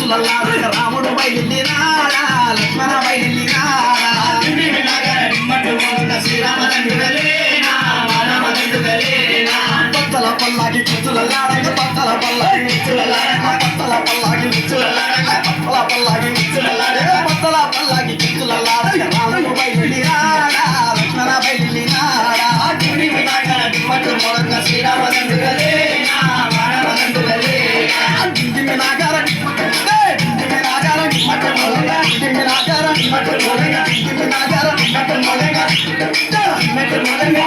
రాముడు బయలుదేరాడా? లక్ష్మణ బయలుదేరాడా? శ్రీరామ పత్తల పల్లాకి చిత్తులలాడక పత్తల పల్లాకి చిత్తులలాడక పత్తల పల్లాకి చిత్తులలాడక పత్తల పల్లాకి చిత్తులలాడక పత్తల పల్లాకి చిత్తులలాడక రాముడు బయలుదేరాడా? లక్ష్మణ బయలుదేరాడా? శ్రీరామ மொழங்க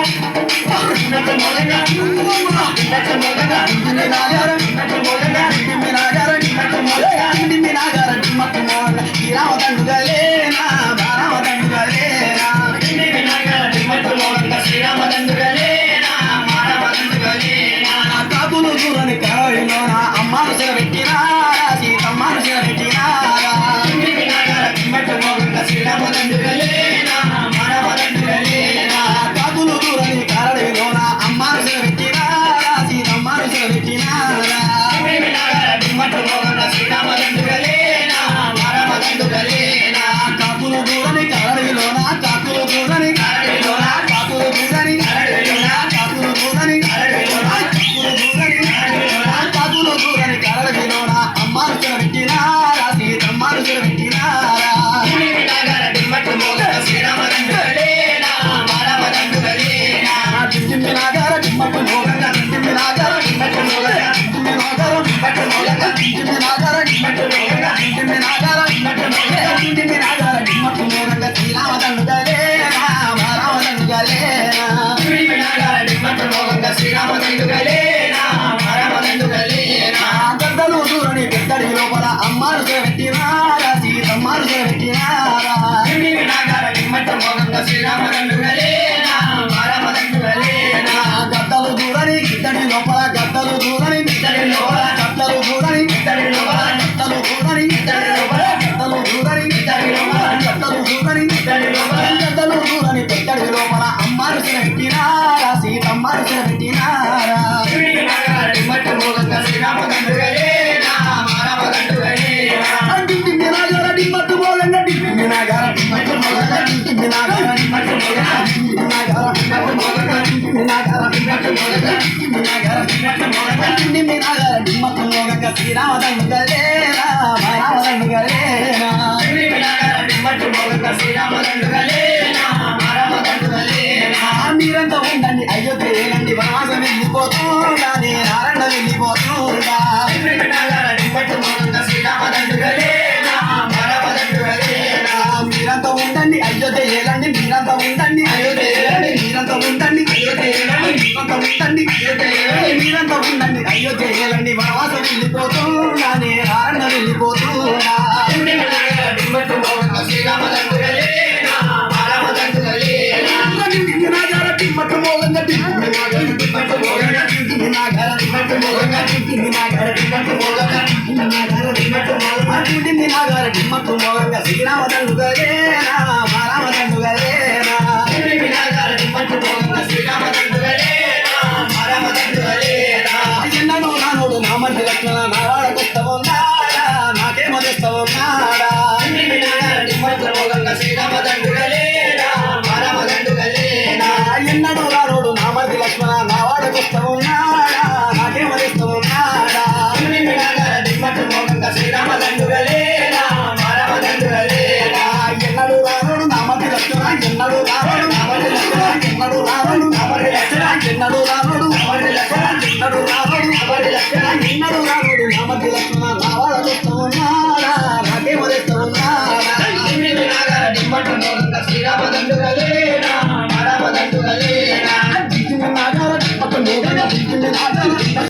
గద్దలు దూరని ఇద్దరి లోపల గద్దలు దూరని ఇద్దరి లోపల గద్దలు దూరని ఇద్దరి లోపల గద్దలు దూరని ఇద్దరి లోపల గద్దలు దూరని ఇద్దరి లోపల గద్దలు దూరని ఇద్దరి లోపల గద్దలు దూరని ఇద్దరి లోపల. మీరంతా ఉండండి అయ్యో తేలండి వాసన ఎందుకు పోతుందా నేనారా అయ్యో జైల నివాస వెళ్ళిపోతున్నానే ఆనంద వెళ్ళిపోతున్నా శ్రీరామదండ్రుగా மண் சிரம